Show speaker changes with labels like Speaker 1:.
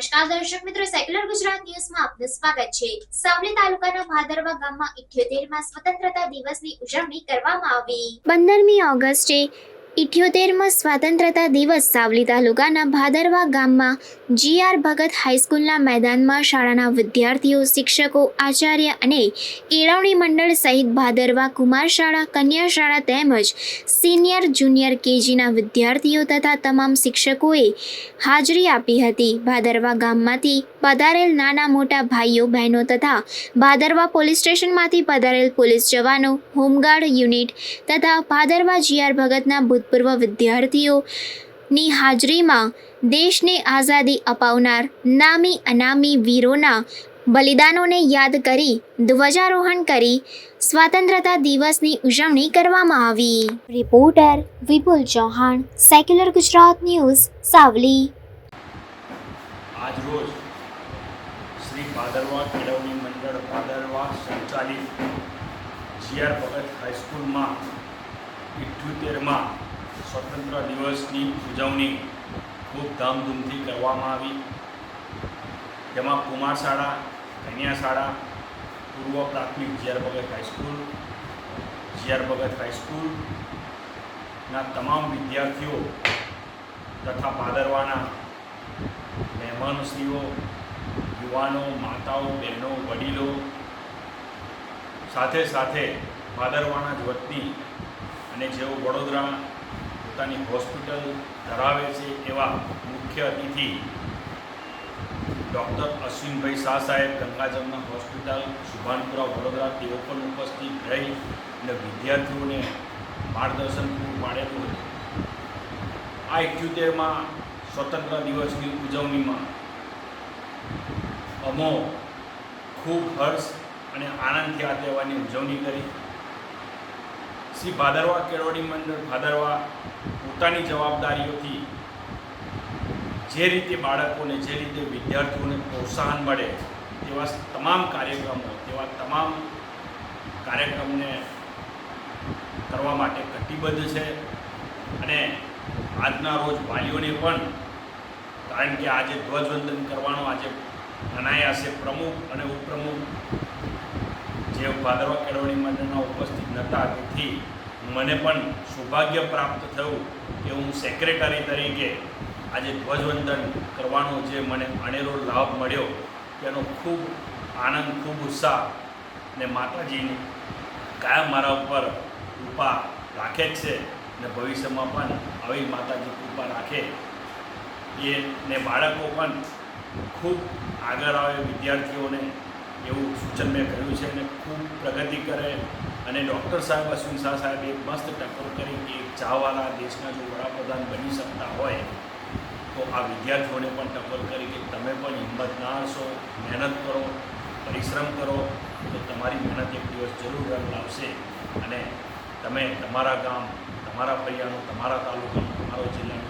Speaker 1: નમસ્કાર દર્શક મિત્રો સેક્યુલર ગુજરાત ન્યૂઝમાં આપનું સ્વાગત છે. સાવલી તાલુકાના ભાદરવા ગામમાં 78 માં સ્વતંત્રતા દિવસની ઉજવણી કરવામાં આવી. પંદરમી ઓગસ્ટે ઇઠ્યોતેરમાં સ્વતંત્રતા દિવસ સાવલી તાલુકાના ભાદરવા ગામમાં જીઆર ભગત હાઈસ્કૂલના મેદાનમાં શાળાના વિદ્યાર્થીઓ, શિક્ષકો, આચાર્ય અને કેળવણી મંડળ સહિત ભાદરવા કુમાર શાળા, કન્યા શાળા તેમજ સિનિયર, જુનિયર કેજીના વિદ્યાર્થીઓ તથા તમામ શિક્ષકોએ હાજરી આપી હતી. ભાદરવા ગામમાંથી પધારેલ નાના મોટા ભાઈઓ બહેનો તથા ભાદરવા પોલીસ સ્ટેશનમાંથી પધારેલ પોલીસ જવાનો હોમગાર્ડ યુનિટ તથા ભાદરવા જીઆર ભગતના ભૂતપૂર્વ વિદ્યાર્થીઓની હાજરીમાં દેશને આઝાદી અપાવનાર નામી અનામી વીરોના બલિદાનોને યાદ કરી ધ્વજારોહણ કરી સ્વાતંત્રતા દિવસની ઉજવણી કરવામાં આવી. Reporter Vipul Chauhan secular Gujarat news Savli.
Speaker 2: આજરોજ શ્રી ભાદરવા કેળવણી મંડળ ભાદરવા સંચાલિત જીઆર ભગત હાઈસ્કૂલમાં ઇઠ્યોતેરમાં સ્વતંત્ર દિવસની ઉજવણી ખૂબ ધામધૂમથી કરવામાં આવી. જેમાં કુમાર શાળા કન્યા શાળા પૂર્વ પ્રાથમિક GR Bhagat high school, GR Bhagat હાઈસ્કૂલના તમામ વિદ્યાર્થીઓ તથા ભાદરવાના મહેમાનશ્રીઓ યુવાનો, માતાઓ, બહેનો, વડીલો સાથે સાથે ભાદરવાના જ વતની અને જેઓ વડોદરા પોતાની હોસ્પિટલ ધરાવે છે એવા મુખ્ય અતિથિ ડૉક્ટર અશ્વિનભાઈ શાહ સાહેબ, ગંગાજમના હોસ્પિટલ, સુભાનપુરા, વડોદરા, તેઓ પણ ઉપસ્થિત રહી અને વિદ્યાર્થીઓને માર્ગદર્શન પૂરું પાડેલું હતું. આ ઇઠ્યોતેરમાં સ્વતંત્ર દિવસની ઉજવણીમાં અમો ખૂબ હર્ષ અને આનંદથી આ તહેવારની ઉજવણી કરી. શ્રી ભાદરવા કેળવણી મંડળ ભાદરવા પોતાની જવાબદારીઓથી જે રીતે બાળકોને, જે રીતે વિદ્યાર્થીઓને પ્રોત્સાહન મળે તેવા તમામ કાર્યક્રમો, તેવા તમામ કાર્યક્રમને કરવા માટે કટિબદ્ધ છે. અને આજના રોજ વાલીઓને પણ, કારણ કે આજે ધ્વજવંદન કરવાનો આજે અનાયાસે પ્રમુખ અને ઉપપ્રમુખ જે ભાદરવા કેળવણી મંડળના ઉપસ્થિત નહોતા તેથી મને પણ સૌભાગ્ય પ્રાપ્ત થયું કે હું સેક્રેટરી તરીકે આજે ધ્વજવંદન કરવાનો જે મને અનેરો લાભ મળ્યો તેનો ખૂબ આનંદ, ખૂબ ઉત્સાહ ને માતાજીની કાયમ મારા ઉપર કૃપા રાખે જ છે ને ભવિષ્યમાં પણ આવી માતાજી કૃપા રાખે. એ ને બાળકો પણ ખૂબ આગળ આવે વિદ્યાર્થીઓને એવું સૂચન મેં કર્યું છે અને ખૂબ પ્રગતિ કરે. અને ડૉક્ટર સાહેબ, અશ્વિન શાહ સાહેબ એક મસ્ત ટક્કર કરી કે એક ચાવાલા દેશના જો વડાપ્રધાન બની શકતા હોય, તો આ વિદ્યાર્થીઓને પણ ટક્કર કરી કે તમે પણ હિંમત ના હશો મહેનત કરો, પરિશ્રમ કરો, તો તમારી મહેનત એક દિવસ જરૂર રંગ લાવશે. અને તમે તમારા ગામ, તમારા ફળિયાનું તમારા તાલુકાનું તમારો જિલ્લાનું